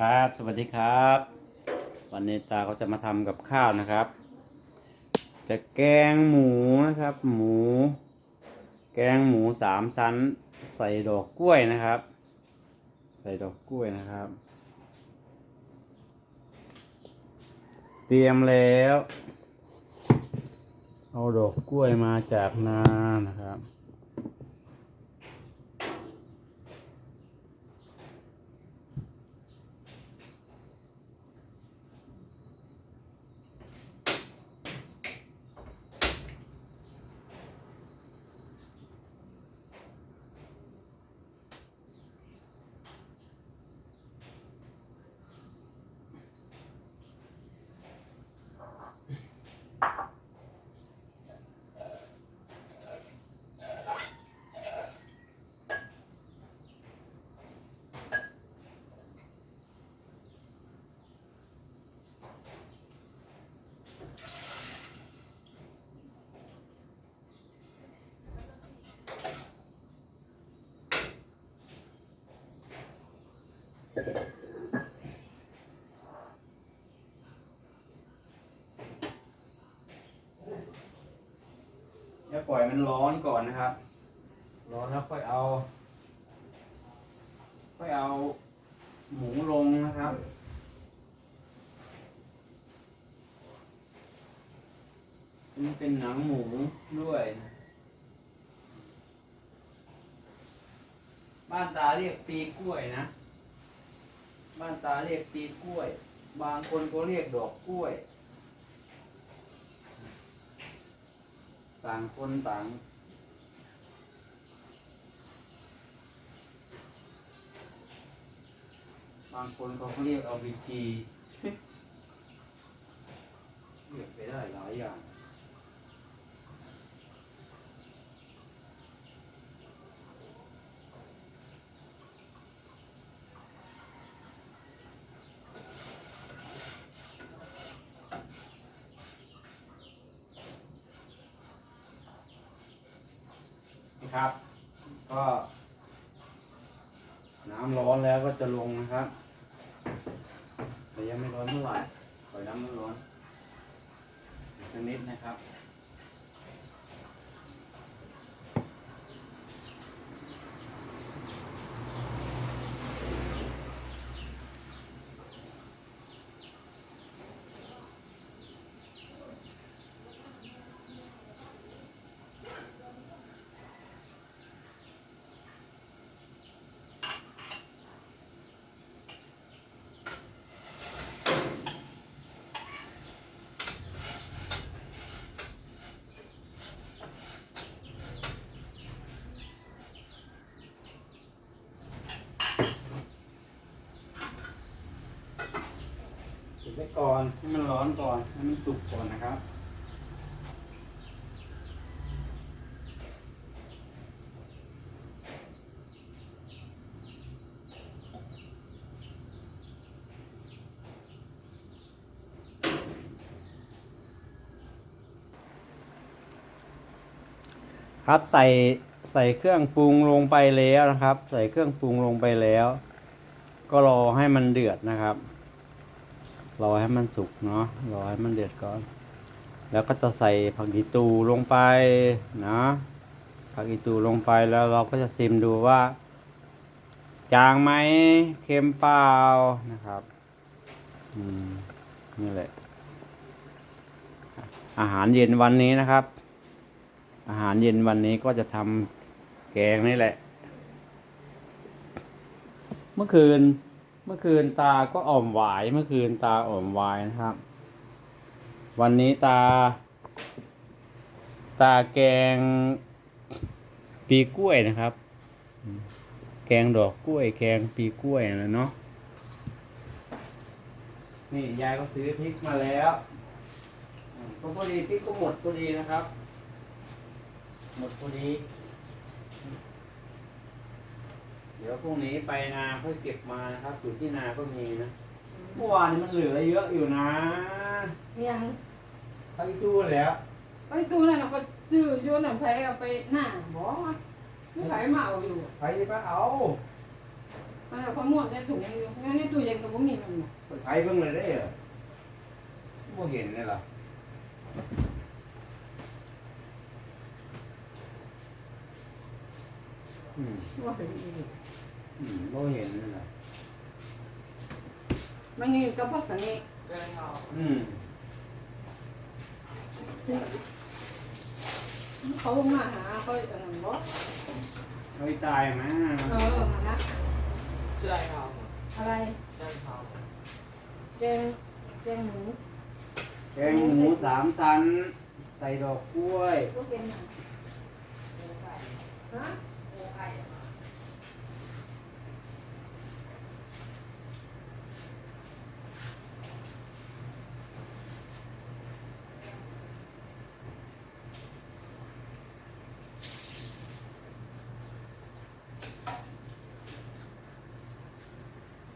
ครับ สวัสดีครับ วันนี้ตาก็จะมาทำกับข้าวนะครับ จะแกงหมูนะครับ หมู แกงหมูสามชั้น ใส่ดอกกล้วยนะครับ ใส่ดอกกล้วยนะครับ เตรียมแล้ว เอาดอกกล้วยมาจากนานะครับ จะปล่อยมันร้อนก่อนนะครับ ร้อนแล้วค่อยเอา ค่อยเอาหมูลงนะครับนี่เป็นหนังหมูด้วย บ้านตาเรียกปีกล้วยนะ บ้านตาเรียกปีกล้วย บางคนก็เรียกดอกกล้วย ต่างคนต่างบางคนเขาเรียกเอาบีจีเรียกไปได้หลายอย่าง นะครับ ก็ น้ำร้อนแล้วก็จะลงนะครับแต่ยังไม่ร้อนเท่าไหร่ปล่อยน้ำมันร้อนสักนิดนะครับ ก่อนให้มันร้อนก่อนให้มันสุกก่อนนะครับครับใส่ใส่เครื่องปรุงลงไปแล้วนะครับ ใส่เครื่องปรุงลงไปแล้ว ก็รอให้มันเดือดนะครับ รอให้มันสุกเนาะรอให้มันเดือดก่อน แล้วก็จะใส่ผักอีตูลงไปนะผักอีตูลงไปแล้วเราก็จะซิมดูว่า จางไหมเค็มเปล่านะครับอืมนี่แหละ อาหารเย็นวันนี้นะครับ อาหารเย็นวันนี้ก็จะทำแกงนี่แหละ เมื่อคืน เมื่อคืนตาก็อ่อมหวาย เมื่อคืนตาอ่อมหวายนะครับ วันนี้ตา ตาแกง ปีกล้วยนะครับ แกงดอกกล้วย แกงปีกล้วยนะเนาะนี่ยายก็ซื้อพริกมาแล้วก็พอดีพริกก็หมดพอดีนะครับ หมดพอดี เดี๋ยวพรุ่งนี้ไปนาเพื่อเก็บมานะครับอยู่ที่นาก็มีนะเมื่อวานนี้มันเหลือเยอะอยู่นะยังไปดูแล้วไปตู้นั่นเราก็ซื้อโยนหนังไผเอาไปหน้าบอกว่าไม่ขายมาเอาอยู่ไปจะไปเอามันก็ความม่วนได้ถุงอยู่งั้นในตู้เย็นก็บ่มีมันน่ะเปิดไฟเบิ่งเลยได้เหรอบ่เห็นเลยเหรออืมว่าเป็นอีก อืมบ่เห็นเลยเหรอมันนี่ก็พวกสังนี้อืมเขาลงมาหาเขาอันนั้นบ่เฮ้ยตายไหมเออหานะชื่ออะไรครับอะไรชื่ออะไรครับแกงแกงหมูแกงหมูสามสันใส่ดอกกล้วยก็เป็นหนังฮะ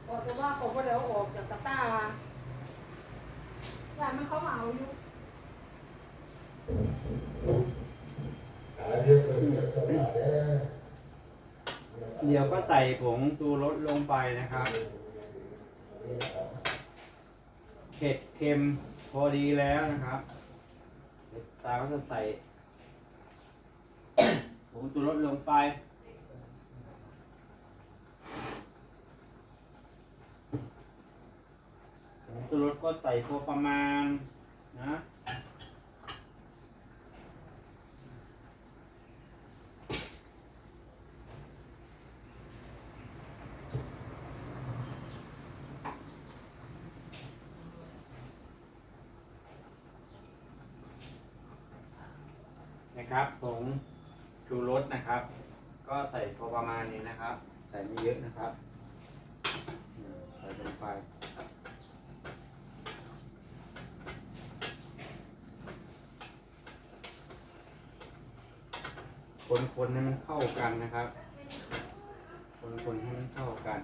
บอกแต่ว่าเขาบ่ได้เอาออกจากตะกร้าแต่มันเขามาเอาอยู่ เดี๋ยวก็ใส่ผงชูรสลงไปนะครับ เผ็ดเค็มพอดีแล้วนะครับตาก็จะใส่ผงชูรสลงไป ผงชูรสก็ใส่พอประมาณนะ นะครับผงชูรสนะครับ ก็ใส่พอประมาณนี้นะครับ ใส่ไม่เยอะนะครับใส่ลงไปคนๆให้มันเข้ากันนะครับ คนๆให้มันเข้ากั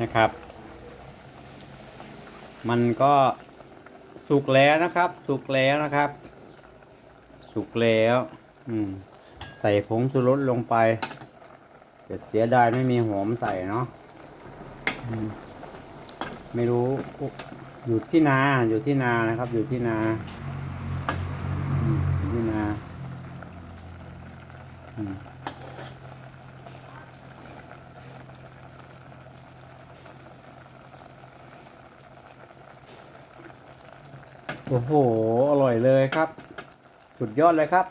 นะครับ มันก็สุกแล้วนะครับ สุกแล้วนะครับ สุกแล้วอืมใส่ผงชูรสลงไปแต่เสียดายไม่มีหอมใส่เนาะไม่รู้อยู่ที่นาอยู่ที่นานะครับ อยู่ที่นาอยู่ที่นา โอ้โห อร่อยเลยครับ สุดยอดเลยครับ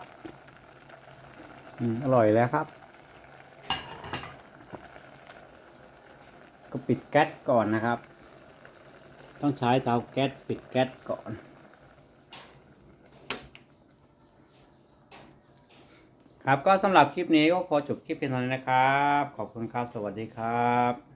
อืม อร่อยแล้วครับ ก็ปิดแก๊สก่อนนะครับ ต้องใช้เตาแก๊สปิดแก๊สก่อน ครับก็สำหรับคลิปนี้ก็ขอจบคลิปเพียงเท่านี้นะครับ ขอบคุณครับ สวัสดีครับ